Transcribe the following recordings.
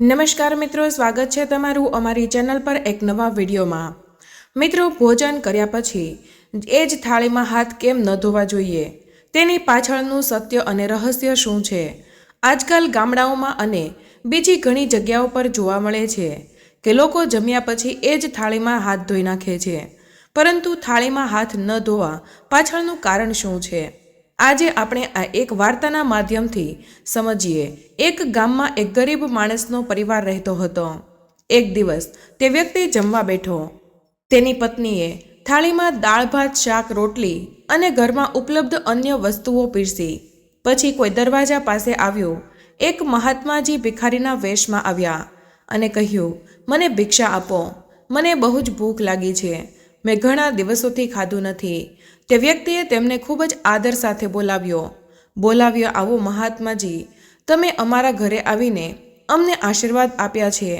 નમસ્કાર મિત્રો, સ્વાગત છે તમારું અમારી ચેનલ પર એક નવા વિડીયોમાં. મિત્રો, ભોજન કર્યા પછી એ જ થાળીમાં હાથ કેમ ન ધોવા જોઈએ? તેની પાછળનું સત્ય અને રહસ્ય શું છે? આજકાલ ગામડાઓમાં અને બીજી ઘણી જગ્યાઓ પર જોવા મળે છે કે લોકો જમ્યા પછી એ જ થાળીમાં હાથ ધોઈ નાખે છે. પરંતુ થાળીમાં હાથ ન ધોવા પાછળનું કારણ શું છે? આજે આપણે આ એક વાર્તાના માધ્યમથી સમજીએ. એક ગામમાં એક ગરીબ માણસનો પરિવાર રહેતો હતો. એક દિવસ તે વ્યક્તિ જમવા બેઠો. તેની પત્નીએ થાળીમાં દાળ ભાત, શાક, રોટલી અને ઘરમાં ઉપલબ્ધ અન્ય વસ્તુઓ પીરસી. પછી કોઈ દરવાજા પાસે આવ્યો. એક મહાત્માજી ભિખારીના વેશમાં આવ્યા અને કહ્યું, મને ભિક્ષા આપો. મને બહુ જ ભૂખ લાગી છે. મેં ઘણા દિવસોથી ખાધું નથી. તે વ્યક્તિએ તેમને ખૂબ જ આદર સાથે બોલાવ્યો. બોલાવ્યો, આવો મહાત્માજી, તમે અમારા ઘરે આવીને અમને આશીર્વાદ આપ્યા છે.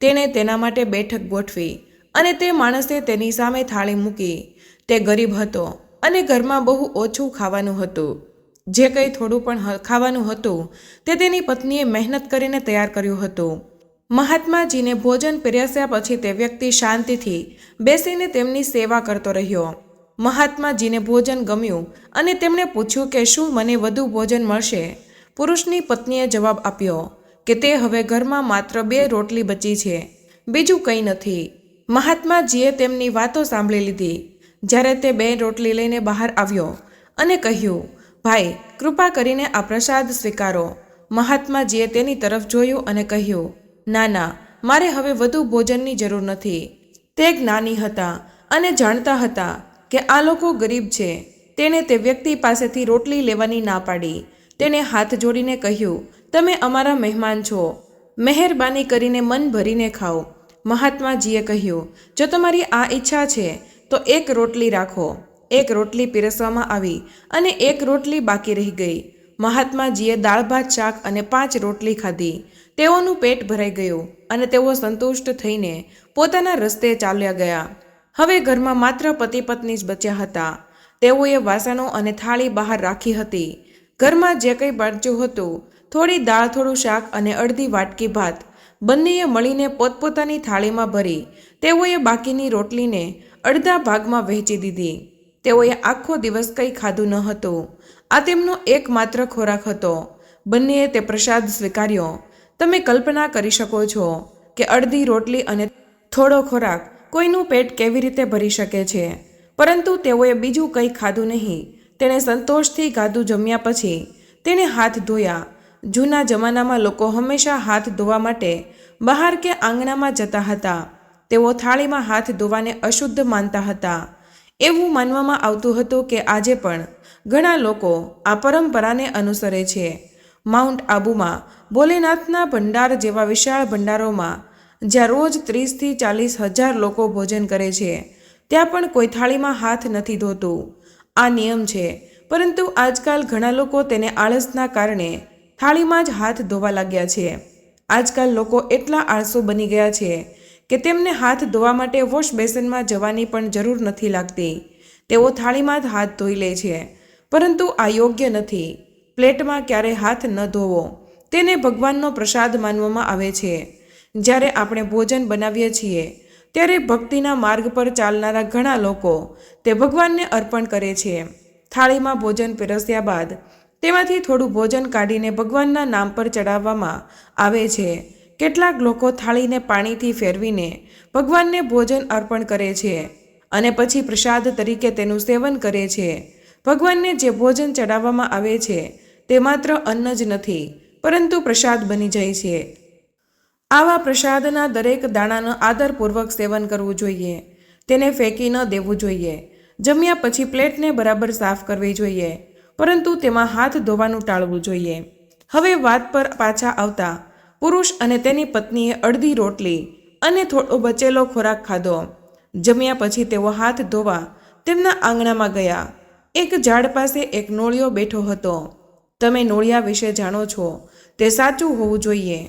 તેણે તેના માટે બેઠક ગોઠવી અને તે માણસે તેની સામે થાળી મૂકી. તે ગરીબ હતો અને ઘરમાં બહુ ઓછું ખાવાનું હતું. જે કંઈ થોડું પણ ખાવાનું હતું તે તેની પત્નીએ મહેનત કરીને તૈયાર કર્યું હતું. મહાત્માજીને ભોજન પીરસ્યા પછી તે વ્યક્તિ શાંતિથી બેસીને તેમની સેવા કરતો રહ્યો. મહાત્માજીને ભોજન ગમ્યું અને તેમણે પૂછ્યું કે શું મને વધુ ભોજન મળશે? પુરુષની પત્નીએ જવાબ આપ્યો કે તે હવે ઘરમાં માત્ર બે રોટલી બચી છે. બીજું કંઈ નથી. મહાત્માજીએ તેમની વાતો સાંભળી લીધી. જ્યારે તે બે રોટલી લઈને બહાર આવ્યો અને કહ્યું, ભાઈ, કૃપા કરીને આ પ્રસાદ સ્વીકારો. મહાત્માજીએ તેની તરફ જોયું અને કહ્યું ના ના મારે હવે વધુ ભોજનની જરૂર નથી. તે જ્ઞાની હતા અને જાણતા હતા કે આ લોકો ગરીબ છે. તેણે તે વ્યક્તિ પાસેથી રોટલી લેવાની ના પાડી. તેણે હાથ જોડીને કહ્યું, તમે અમારા મહેમાન છો. મહેરબાની કરીને મન ભરીને ખાઓ. મહાત્માજીએ કહ્યું, જો તમારી આ ઈચ્છા છે, તો એક રોટલી રાખો. એક રોટલી પીરસવામાં આવી અને એક રોટલી બાકી રહી ગઈ. મહાત્માજીએ દાળ, ભાત, શાક અને પાંચ રોટલી ખાધી. તેઓનું પેટ ભરાઈ ગયું અને તેઓ સંતુષ્ટ થઈને પોતાના રસ્તે ચાલ્યા ગયા. હવે ઘરમાં માત્ર પતિ પત્ની જ બચ્યા હતા. તેઓએ વાસણો અને થાળી બહાર રાખી હતી. ઘરમાં જે કંઈ બચ્યું હતું, થોડી દાળ, થોડું શાક અને અડધી વાટકી ભાત, બંનેએ મળીને પોતપોતાની થાળીમાં ભરી. તેઓએ બાકીની રોટલીને અડધા ભાગમાં વહેંચી દીધી. તેઓએ આખો દિવસ કંઈ ખાધું ન હતું. આ તેમનો એકમાત્ર ખોરાક હતો. બંનેએ તે પ્રસાદ સ્વીકાર્યો. તમે કલ્પના કરી શકો છો કે અડધી રોટલી અને થોડો ખોરાક કોઈનું પેટ કેવી રીતે ભરી શકે છે. પરંતુ તેઓએ બીજું કંઈ ખાધું નહીં. તેણે સંતોષથી ખાધું જમ્યા પછી તેણે હાથ ધોયા. જૂના જમાનામાં લોકો હંમેશા હાથ ધોવા માટે બહાર કે આંગણામાં જતા હતા. તેઓ થાળીમાં હાથ ધોવાને અશુદ્ધ માનતા હતા. એવું માનવામાં આવતું હતું કે આજે પણ ઘણા લોકો આ પરંપરાને અનુસરે છે. માઉન્ટ આબુમાં ભોલેનાથના ભંડાર જેવા વિશાળ ભંડારોમાં જ્યાં રોજ ત્રીસથી ચાલીસ હજાર લોકો ભોજન કરે છે, ત્યાં પણ કોઈ થાળીમાં હાથ નથી ધોતું. આ નિયમ છે, પરંતુ આજકાલ ઘણા લોકો તેને આળસના કારણે થાળીમાં જ હાથ ધોવા લાગ્યા છે. આજકાલ લોકો એટલા આળસુ બની ગયા છે કે તેમને હાથ ધોવા માટે વોશ બેસનમાં જવાની પણ જરૂર નથી લાગતી. તેઓ થાળીમાં જ હાથ ધોઈ લે છે. પરંતુ આ યોગ્ય નથી. પ્લેટમાં ક્યારેય હાથ ન ધોવો. તેને ભગવાનનો પ્રસાદ માનવામાં આવે છે. જ્યારે આપણે ભોજન બનાવીએ છીએ, ત્યારે ભક્તિના માર્ગ પર ચાલનારા ઘણા લોકો તે ભગવાનને અર્પણ કરે છે. થાળીમાં ભોજન પીરસ્યા બાદ તેમાંથી થોડું ભોજન કાઢીને ભગવાનના નામ પર ચડાવવામાં આવે છે. કેટલાક લોકો થાળીને પાણીથી ફેરવીને ભગવાનને ભોજન અર્પણ કરે છે અને પછી પ્રસાદ તરીકે તેનું સેવન કરે છે. ભગવાનને જે ભોજન ચડાવવામાં આવે છે, તે માત્ર અન્ન જ નથી, પરંતુ પ્રસાદ બની જાય છે. આવા પ્રસાદના દરેક દાણાનું આદરપૂર્વક સેવન કરવું જોઈએ. તેને ફેંકી ન દેવું જોઈએ. જમ્યા પછી પ્લેટને બરાબર સાફ કરવી જોઈએ, પરંતુ તેમાં હાથ ધોવાનું ટાળવું જોઈએ. હવે વાત પર પાછા આવતા પુરુષ અને તેની પત્નીએ અડધી રોટલી અને થોડો બચેલો ખોરાક ખાધો. જમ્યા પછી તેઓ હાથ ધોવા તેમના આંગણામાં ગયા. એક ઝાડ પાસે એક નોળિયો બેઠો હતો. તમે નોળિયા વિશે જાણો છો. તે સાચું હોવું જોઈએ.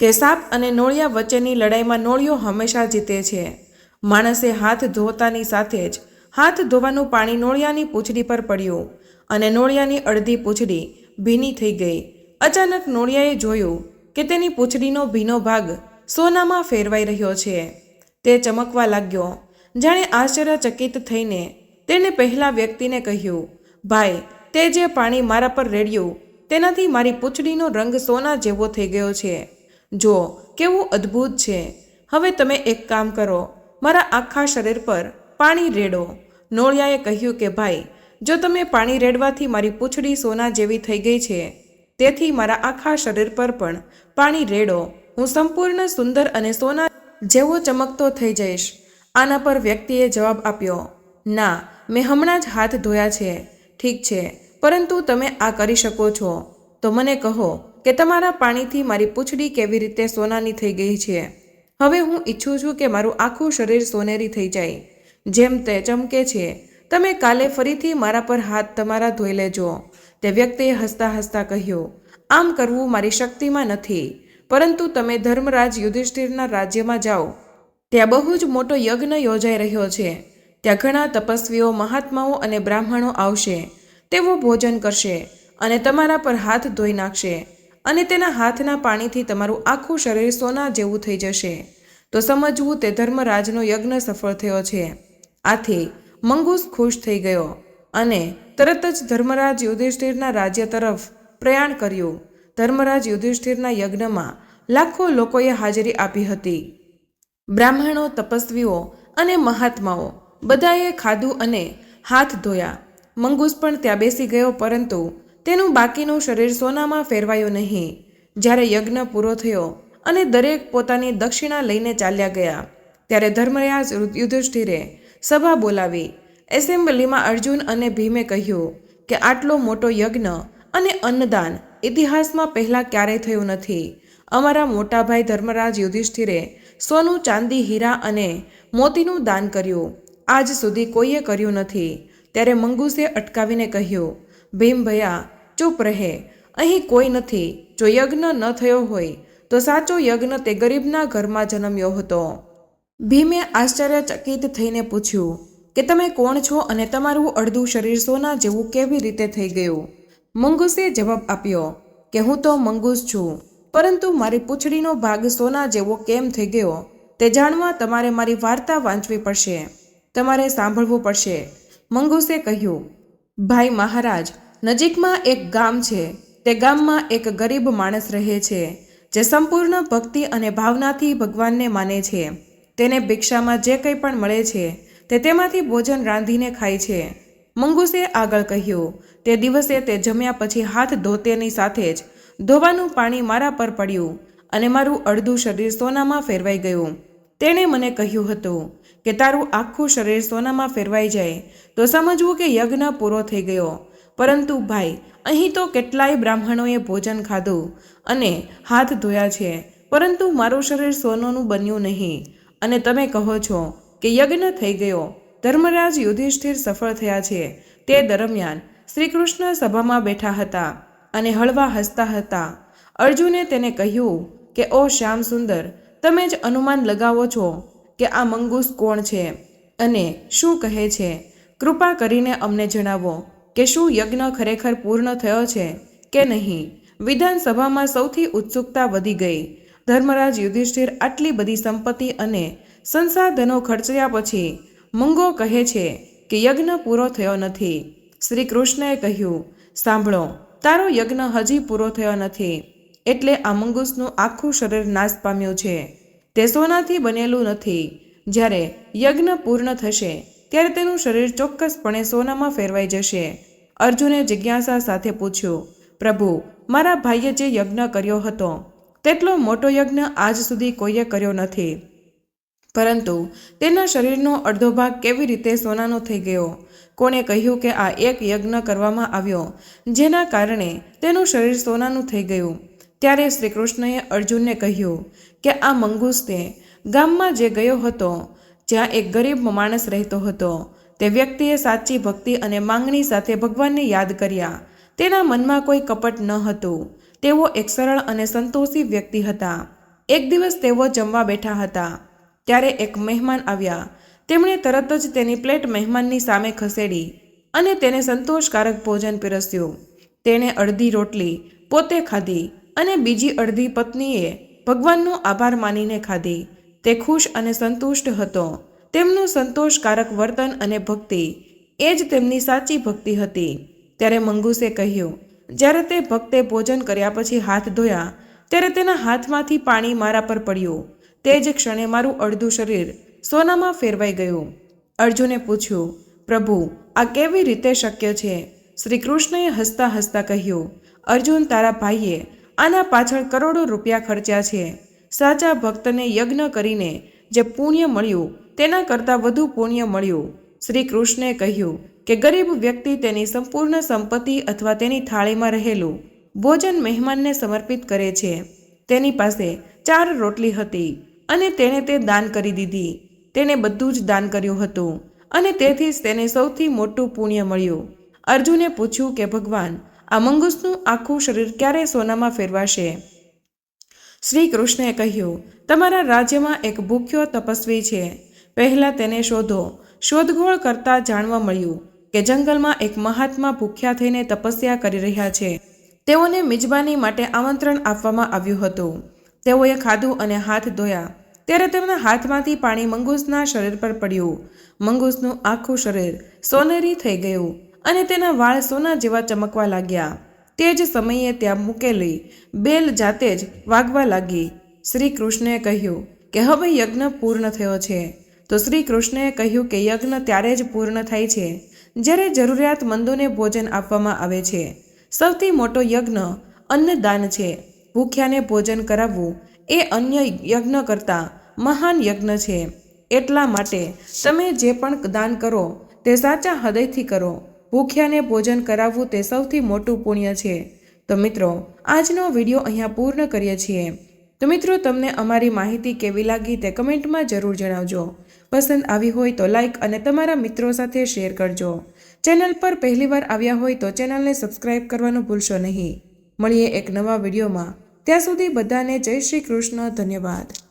કે સાપ અને નોળિયા વચ્ચેની લડાઈમાં નોળિયો હંમેશા જીતે છે. માણસે હાથ ધોતાની સાથે જ હાથ ધોવાનું પાણી નોળિયાની પૂંછડી પર પડ્યું અને નોળિયાની અડધી પૂંછડી ભીની થઈ ગઈ. અચાનક નોળિયાએ જોયું કે તેની પૂંછડીનો ભીનો ભાગ સોનામાં ફેરવાઈ રહ્યો છે. તે ચમકવા લાગ્યો. જાણે આશ્ચર્યચકિત થઈને તેણે પહેલા વ્યક્તિને કહ્યું, ભાઈ, તે જે પાણી મારા પર રેડ્યું, તેનાથી મારી પૂંછડીનો રંગ સોના જેવો થઈ ગયો છે. જો, કેવું અદ્ભુત છે. હવે તમે એક કામ કરો. મારા આખા શરીર પર પાણી રેડો. નોળિયાએ કહ્યું કે, ભાઈ, જો તમે પાણી રેડવાથી મારી પૂંછડી સોના જેવી થઈ ગઈ છે તેથી મારા આખા શરીર પર પણ પાણી રેડો. હું સંપૂર્ણ સુંદર અને સોના જેવો ચમકતો થઈ જઈશ. આના પર વ્યક્તિએ જવાબ આપ્યો, ના, મેં હમણાં જ હાથ ધોયા છે. ઠીક છે, પરંતુ તમે આ કરી શકો છો. તો મને કહો કે તમારા પાણીથી મારી પૂંછડી કેવી રીતે સોનાની થઈ ગઈ છે? હવે હું ઈચ્છું છું કે મારું આખું શરીર સોનેરી થઈ જાય. જેમ તે ચમકે છે, તમે કાલે ફરીથી મારા પર હાથ તમારા ધોઈ લેજો. તે વ્યક્તિએ હસતા હસતા કહ્યું, આમ કરવું મારી શક્તિમાં નથી, પરંતુ તમે ધર્મરાજ યુધિષ્ઠિરના રાજ્યમાં જાઓ. ત્યાં બહુ જ મોટો યજ્ઞ યોજાઈ રહ્યો છે. ત્યાં ઘણા તપસ્વીઓ, મહાત્માઓ અને બ્રાહ્મણો આવશે. તેઓ ભોજન કરશે અને તમારા પર હાથ ધોઈ નાખશે અને તેના હાથના પાણીથી તમારું આખું શરીર સોના જેવું થઈ જશે. તો સમજવું તે ધર્મરાજનો યજ્ઞ સફળ થયો છે. આથી મંગૂસ ખુશ થઈ ગયો અને તરત જ ધર્મરાજ યુધિષ્ઠિરના રાજ્ય તરફ પ્રયાણ કર્યું. ધર્મરાજ યુધિષ્ઠિરના યજ્ઞમાં લાખો લોકોએ હાજરી આપી હતી. બ્રાહ્મણો, તપસ્વીઓ અને મહાત્માઓ બધાએ ખાધું અને હાથ ધોયા. મંગૂસ પણ ત્યાં બેસી ગયો, પરંતુ તેનું બાકીનું શરીર સોનામાં ફેરવાયું નહીં. જ્યારે યજ્ઞ પૂરો થયો અને દરેક પોતાની દક્ષિણા લઈને ચાલ્યા ગયા, ત્યારે ધર્મરાજ યુધિષ્ઠિરે સભા બોલાવી એસેમ્બલીમાં અર્જુન અને ભીમે કહ્યું કે આટલો મોટો યજ્ઞ અને અન્નદાન ઇતિહાસમાં પહેલાં ક્યારેય થયું નથી. અમારા મોટાભાઈ ધર્મરાજ યુધિષ્ઠિરે સોનું, ચાંદી, હીરા અને મોતીનું દાન કર્યું. આજ સુધી કોઈએ કર્યું નથી. ત્યારે મંગુસે અટકાવીને કહ્યું, ભીમ ભયા, ચૂપ રહે. અહીં કોઈ નથી. જો યજ્ઞ ન થયો હોય, તો સાચો યજ્ઞ તે ગરીબના ઘરમાં જન્મ્યો હતો. ભીમે આશ્ચર્યચકિત થઈને પૂછ્યું કે તમે કોણ છો અને તમારું અડધું શરીર સોના જેવું કેવી રીતે થઈ ગયું? મંગુસે જવાબ આપ્યો કે હું તો મંગુસ છું, પરંતુ મારી પૂંછડીનો ભાગ સોના જેવો કેમ થઈ ગયો તે જાણવા તમારે મારી વાર્તા વાંચવી પડશે. તમારે સાંભળવું પડશે. મંગુસે કહ્યું, ભાઈ મહારાજ, નજીકમાં એક ગામ છે. તે ગામમાં એક ગરીબ માણસ રહે છે, જે સંપૂર્ણ ભક્તિ અને ભાવનાથી ભગવાનને માને છે. તેને ભિક્ષામાં જે કંઈ પણ મળે છે તે તેમાંથી ભોજન રાંધીને ખાય છે. મંગુસે આગળ કહ્યું, તે દિવસે તે જમ્યા પછી હાથ ધોતેની સાથે જ ધોવાનું પાણી મારા પર પડ્યું અને મારું અડધું શરીર સોનામાં ફેરવાઈ ગયું. તેણે મને કહ્યું હતું કે તારું આખું શરીર સોનામાં ફેરવાઈ જાય તો સમજવું કે યજ્ઞ પૂરો થઈ ગયો. પરંતુ ભાઈ, અહીં તો કેટલાય બ્રાહ્મણોએ ભોજન ખાધું અને હાથ ધોયા છે, પરંતુ મારું શરીર સોનાનું બન્યું નહીં. અને તમે કહો છો કે યજ્ઞ થઈ ગયો. ધર્મરાજ યુધિષ્ઠિર સફળ થયા છે. તે દરમિયાન શ્રી કૃષ્ણ સભામાં બેઠા હતા અને હળવા હસતા હતા. અર્જુને તેને કહ્યું કે, ઓ શ્યામ સુંદર, તમે જ અનુમાન લગાવો છો કે આ મંગૂસ કોણ છે? અને શું કહે છે? કૃપા કરીને અમને જણાવો કે શું યજ્ઞ ખરેખર પૂર્ણ થયો છે કે નહીં? વિધાનસભામાં સૌથી ઉત્સુકતા વધી ગઈ. ધર્મરાજ યુધિષ્ઠિર આટલી બધી સંપત્તિ અને સંસાધનો ખર્ચ્યા પછી મંગો કહે છે કે યજ્ઞ પૂરો થયો નથી. શ્રી કૃષ્ણએ કહ્યું, સાંભળો, તારો યજ્ઞ હજી પૂરો થયો નથી. એટલે આ મંગૂસનું આખું શરીર નાશ પામ્યું છે. તે સોનાથી બનેલું નથી. જ્યારે યજ્ઞ પૂર્ણ થશે, ત્યારે તેનું શરીર ચોક્કસપણે સોનામાં ફેરવાઈ જશે. અર્જુને જિજ્ઞાસા સાથે પૂછ્યું, પ્રભુ, મારા ભાઈએ જે યજ્ઞ કર્યો હતો, તેટલો મોટો યજ્ઞ આજ સુધી કોઈએ કર્યો નથી. પરંતુ તેના શરીરનો અડધો ભાગ કેવી રીતે સોનાનો થઈ ગયો? કોણે કહ્યું કે આ એક યજ્ઞ કરવામાં આવ્યો, જેના કારણે તેનું શરીર સોનાનું થઈ ગયું. ત્યારે શ્રી કૃષ્ણએ અર્જુનને કહ્યું કે આ મંગુસ્તે ગામમાં જે ગયો હતો, જ્યાં એક ગરીબ માણસ રહેતો હતો, તે વ્યક્તિએ સાચી ભક્તિ અને માંગણી સાથે ભગવાનને યાદ કર્યા. તેના મનમાં કોઈ કપટ ન હતું. તેઓ એક સરળ અને સંતોષી વ્યક્તિ હતા. એક દિવસ તેઓ જમવા બેઠા હતા. ત્યારે એક મહેમાન આવ્યા. તેમણે તરત જ તેની પ્લેટ મહેમાનની સામે ખસેડી અને તેને સંતોષકારક ભોજન પીરસ્યું. તેણે અડધી રોટલી પોતે ખાધી અને બીજી અડધી પત્નીએ ભગવાનનો આભાર માનીને ખાધી. તે ખુશ અને સંતુષ્ટ હતો. તેમનું સંતોષકારક વર્તન અને ભક્તિ એ જ તેમની સાચી ભક્તિ હતી. ત્યારે મંગુસે કહ્યું, જ્યારે તે ભક્તે ભોજન કર્યા પછી હાથ ધોયા, ત્યારે તેના હાથમાંથી પાણી મારા પર પડ્યું. તે જ ક્ષણે મારું અડધું શરીર સોનામાં ફેરવાઈ ગયું. અર્જુને પૂછ્યું, પ્રભુ, આ કેવી રીતે શક્ય છે? શ્રી કૃષ્ણએ હસતા હસતા કહ્યું, અર્જુન તારા ભાઈએ આના પાછળ કરોડો રૂપિયા ખર્ચ્યા છે. સાચા ભક્તને યજ્ઞ કરીને જે પુણ્ય મળ્યું, તેના કરતાં વધુ પુણ્ય મળ્યું. શ્રી કૃષ્ણે કહ્યું કે ગરીબ વ્યક્તિ તેની સંપૂર્ણ સંપત્તિ અથવા તેની થાળીમાં રહેલું ભોજન મહેમાનને સમર્પિત કરે છે. તેની પાસે ચાર રોટલી હતી. અને તેણે તે દાન કરી દીધી. તેણે બધું જ દાન કર્યું હતું. અને તેથી જ તેને સૌથી મોટું પુણ્ય મળ્યું. અર્જુને પૂછ્યું કે, ભગવાન, આ મંગુસનું આખું શરીર ક્યારે સોનામાં ફેરવાશે? શ્રી કૃષ્ણએ કહ્યું, તમારા રાજ્યમાં એક ભૂખ્યો તપસ્વી છે. પહેલાં તેને શોધો. શોધખોળ કરતાં જાણવા મળ્યું કે જંગલમાં એક મહાત્મા ભૂખ્યા થઈને તપસ્યા કરી રહ્યા છે. તેઓને મિજબાની માટે આમંત્રણ આપવામાં આવ્યું હતું. તેઓએ ખાધું અને હાથ ધોયા. ત્યારે તેમના હાથમાંથી પાણી મંગૂસના શરીર પર પડ્યું. મંગૂસનું આખું શરીર સોનેરી થઈ ગયું અને તેના વાળ સોના જેવા ચમકવા લાગ્યા. તે જ સમયે ત્યાં મૂકેલી બેલ જાતે જ વાગવા લાગી. શ્રી કૃષ્ણએ કહ્યું કે હવે યજ્ઞ પૂર્ણ થયો છે. તો શ્રી કૃષ્ણએ કહ્યું કે યજ્ઞ ત્યારે જ પૂર્ણ થાય છે, જ્યારે જરૂરિયાતમંદોને ભોજન આપવામાં આવે છે. સૌથી મોટો યજ્ઞ અન્નદાન છે. ભૂખ્યાને ભોજન કરાવવું એ અન્ય યજ્ઞ કરતાં મહાન યજ્ઞ છે. એટલા માટે તમે જે પણ દાન કરો તે સાચા હૃદયથી કરો. ભૂખ્યાને ભોજન કરાવવું તે સૌથી મોટું પુણ્ય છે. તો મિત્રો, આજનો વીડિયો અહીંયા પૂર્ણ કરીએ છીએ. તો મિત્રો, તમને અમારી માહિતી કેવી લાગી તે કમેન્ટમાં જરૂર જણાવજો. પસંદ આવી હોય તો લાઈક અને તમારા મિત્રો સાથે શેર કરજો. ચેનલ પર પહેલીવાર આવ્યા હોય તો ચેનલને સબસ્ક્રાઇબ કરવાનું ભૂલશો નહીં. મળીએ એક નવા વિડીયોમાં. ત્યાં સુધી બધાને જય શ્રી કૃષ્ણ ધન્યવાદ.